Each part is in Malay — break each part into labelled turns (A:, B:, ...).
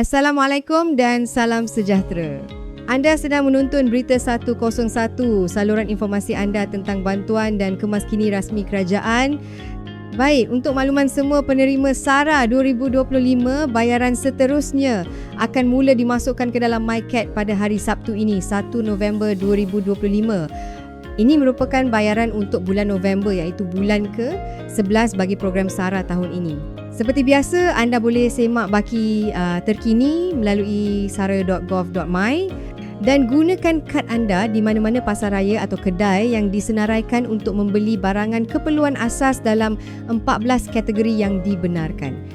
A: Assalamualaikum dan salam sejahtera. Anda sedang menonton Berita 101, saluran informasi anda tentang bantuan dan kemaskini rasmi kerajaan. Baik, untuk makluman semua penerima SARA 2025, bayaran seterusnya akan mula dimasukkan ke dalam MyCat pada hari Sabtu ini, 1 November 2025. Ini merupakan bayaran untuk bulan November iaitu bulan ke-11 bagi program SARA tahun ini. Seperti biasa, anda boleh semak baki uh, terkini melalui sara.gov.my dan gunakan kad anda di mana-mana pasar raya atau kedai yang disenaraikan untuk membeli barangan keperluan asas dalam 14 kategori yang dibenarkan.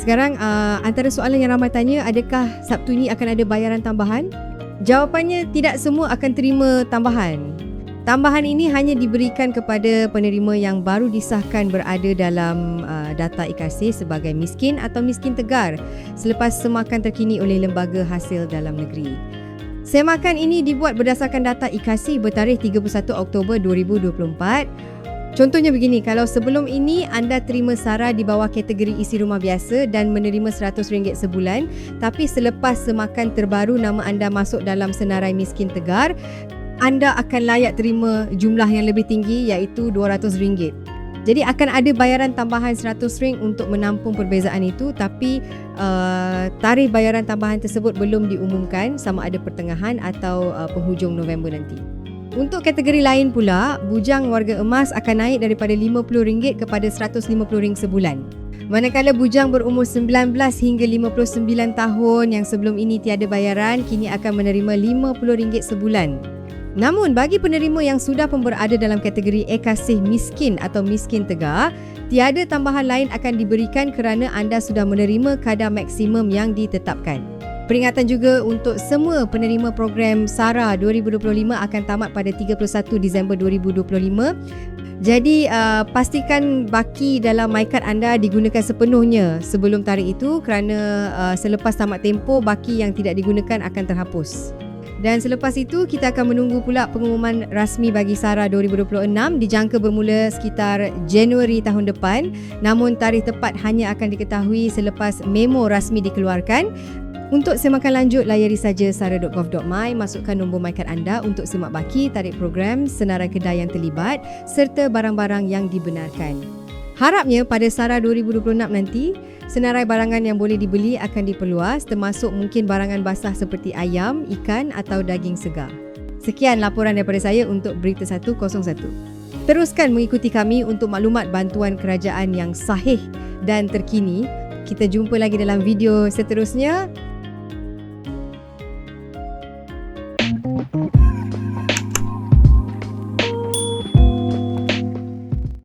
A: Sekarang, uh, antara soalan yang ramai tanya, adakah Sabtu ini akan ada bayaran tambahan? Jawapannya, tidak semua akan terima tambahan. Tambahan ini hanya diberikan kepada penerima yang baru disahkan berada dalam uh, data IKC sebagai miskin atau miskin tegar selepas semakan terkini oleh Lembaga Hasil Dalam Negeri. Semakan ini dibuat berdasarkan data IKC bertarikh 31 Oktober 2024. Contohnya begini, kalau sebelum ini anda terima SARA di bawah kategori isi rumah biasa dan menerima RM100 sebulan, tapi selepas semakan terbaru nama anda masuk dalam senarai miskin tegar, anda akan layak terima jumlah yang lebih tinggi iaitu RM200. Jadi akan ada bayaran tambahan RM100 untuk menampung perbezaan itu tapi uh, tarikh bayaran tambahan tersebut belum diumumkan sama ada pertengahan atau uh, penghujung November nanti. Untuk kategori lain pula, bujang warga emas akan naik daripada RM50 kepada RM150 sebulan. Manakala bujang berumur 19 hingga 59 tahun yang sebelum ini tiada bayaran kini akan menerima RM50 sebulan. Namun bagi penerima yang sudah pun berada dalam kategori ekasih miskin atau miskin tegar, tiada tambahan lain akan diberikan kerana anda sudah menerima kadar maksimum yang ditetapkan. Peringatan juga untuk semua penerima program SARA 2025 akan tamat pada 31 Disember 2025. Jadi uh, pastikan baki dalam MyCard anda digunakan sepenuhnya sebelum tarikh itu kerana uh, selepas tamat tempoh baki yang tidak digunakan akan terhapus. Dan selepas itu kita akan menunggu pula pengumuman rasmi bagi SARA 2026 dijangka bermula sekitar Januari tahun depan namun tarikh tepat hanya akan diketahui selepas memo rasmi dikeluarkan. Untuk semakan lanjut layari saja sara.gov.my masukkan nombor MyCard anda untuk semak baki tarikh program senarai kedai yang terlibat serta barang-barang yang dibenarkan. Harapnya pada SARA 2026 nanti Senarai barangan yang boleh dibeli akan diperluas termasuk mungkin barangan basah seperti ayam, ikan atau daging segar. Sekian laporan daripada saya untuk Berita 101. Teruskan mengikuti kami untuk maklumat bantuan kerajaan yang sahih dan terkini. Kita jumpa lagi dalam video seterusnya.